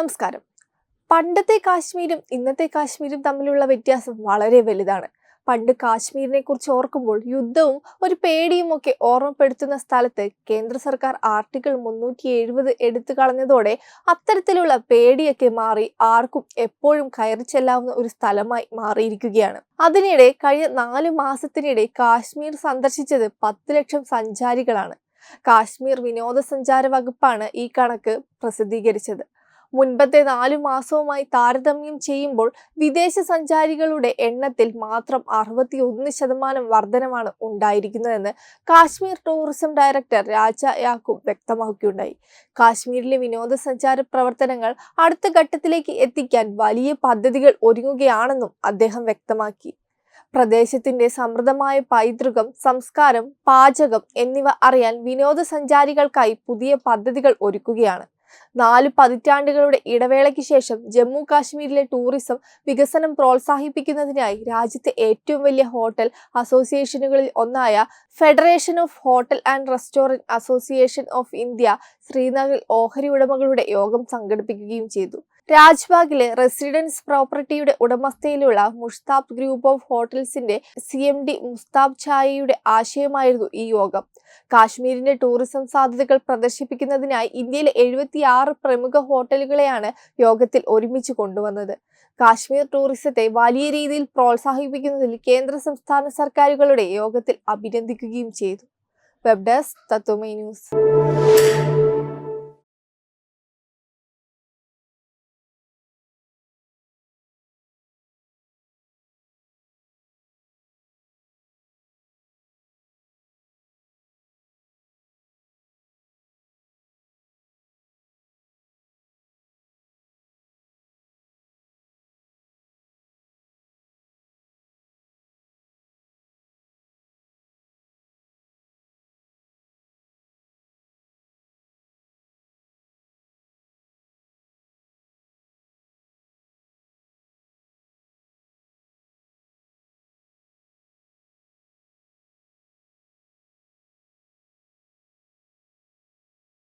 നമസ്കാരം. പണ്ടത്തെ കാശ്മീരും ഇന്നത്തെ കാശ്മീരും തമ്മിലുള്ള വ്യത്യാസം വളരെ വലുതാണ്. പണ്ട് കാശ്മീരിനെ കുറിച്ച് ഓർക്കുമ്പോൾ യുദ്ധവും ഒരു പേടിയും ഒക്കെ ഓർമ്മപ്പെടുത്തുന്ന സ്ഥലത്ത് കേന്ദ്ര സർക്കാർ ആർട്ടിക്കിൾ മുന്നൂറ്റി എഴുപത് എടുത്തു കളഞ്ഞതോടെ അത്തരത്തിലുള്ള പേടിയൊക്കെ മാറി ആർക്കും എപ്പോഴും കയറി ചെല്ലാവുന്ന ഒരു സ്ഥലമായി മാറിയിരിക്കുകയാണ്. അതിനിടെ കഴിഞ്ഞ നാല് മാസത്തിനിടെ കാശ്മീർ സന്ദർശിച്ചത് പത്ത് ലക്ഷം സഞ്ചാരികളാണ്. കാശ്മീർ വിനോദസഞ്ചാര വകുപ്പാണ് ഈ കണക്ക് പ്രസിദ്ധീകരിച്ചത്. മുൻപത്തെ നാലു മാസവുമായി താരതമ്യം ചെയ്യുമ്പോൾ വിദേശ സഞ്ചാരികളുടെ എണ്ണത്തിൽ മാത്രം അറുപത്തി ഒന്ന് ശതമാനം വർധനമാണ് ഉണ്ടായിരിക്കുന്നതെന്ന് കാശ്മീർ ടൂറിസം ഡയറക്ടർ രാജ യാക്കൂബ് വ്യക്തമാക്കുകയുണ്ടായി കാശ്മീരിലെ വിനോദസഞ്ചാര പ്രവർത്തനങ്ങൾ അടുത്ത ഘട്ടത്തിലേക്ക് എത്തിക്കാൻ വലിയ പദ്ധതികൾ ഒരുങ്ങുകയാണെന്നും അദ്ദേഹം വ്യക്തമാക്കി. പ്രദേശത്തിന്റെ സമൃദ്ധമായ പൈതൃകം സംസ്കാരം പാചകം എന്നിവ അറിയാൻ വിനോദസഞ്ചാരികൾക്കായി പുതിയ പദ്ധതികൾ ഒരുക്കുകയാണ്. നാല് പതിറ്റാണ്ടുകളുടെ ഇടവേളയ്ക്ക് ശേഷം ജമ്മു കാശ്മീരിലെ ടൂറിസം വികസനം പ്രോത്സാഹിപ്പിക്കുന്നതിനായി രാജ്യത്തെ ഏറ്റവും വലിയ ഹോട്ടൽ അസോസിയേഷനുകളിൽ ഒന്നായ federation of hotel and restaurant association of India ശ്രീനഗറിൽ ഓഹരി ഉടമകളുടെ യോഗം സംഘടിപ്പിക്കുകയും ചെയ്തു. രാജ്ബാഗിലെ റെസിഡൻസ് പ്രോപ്പർട്ടിയുടെ ഉടമസ്ഥയിലുള്ള മുഷ്താബ് ഗ്രൂപ്പ് ഓഫ് ഹോട്ടൽസിന്റെ സി എം ഡി മുസ്താബ് ഛായയുടെ ആശയമായിരുന്നു ഈ യോഗം. കാശ്മീരിന്റെ ടൂറിസം സാധ്യതകൾ പ്രദർശിപ്പിക്കുന്നതിനായി ഇന്ത്യയിലെ എഴുപത്തിയാറ് പ്രമുഖ ഹോട്ടലുകളെയാണ് യോഗത്തിൽ ഒരുമിച്ച് കൊണ്ടുവന്നത്. കാശ്മീർ ടൂറിസത്തെ വലിയ രീതിയിൽ പ്രോത്സാഹിപ്പിക്കുന്നതിൽ കേന്ദ്ര സംസ്ഥാന സർക്കാരുകളുടെ യോഗത്തിൽ അഭിനന്ദിക്കുകയും ചെയ്തു. Web desk Tatwamayi news.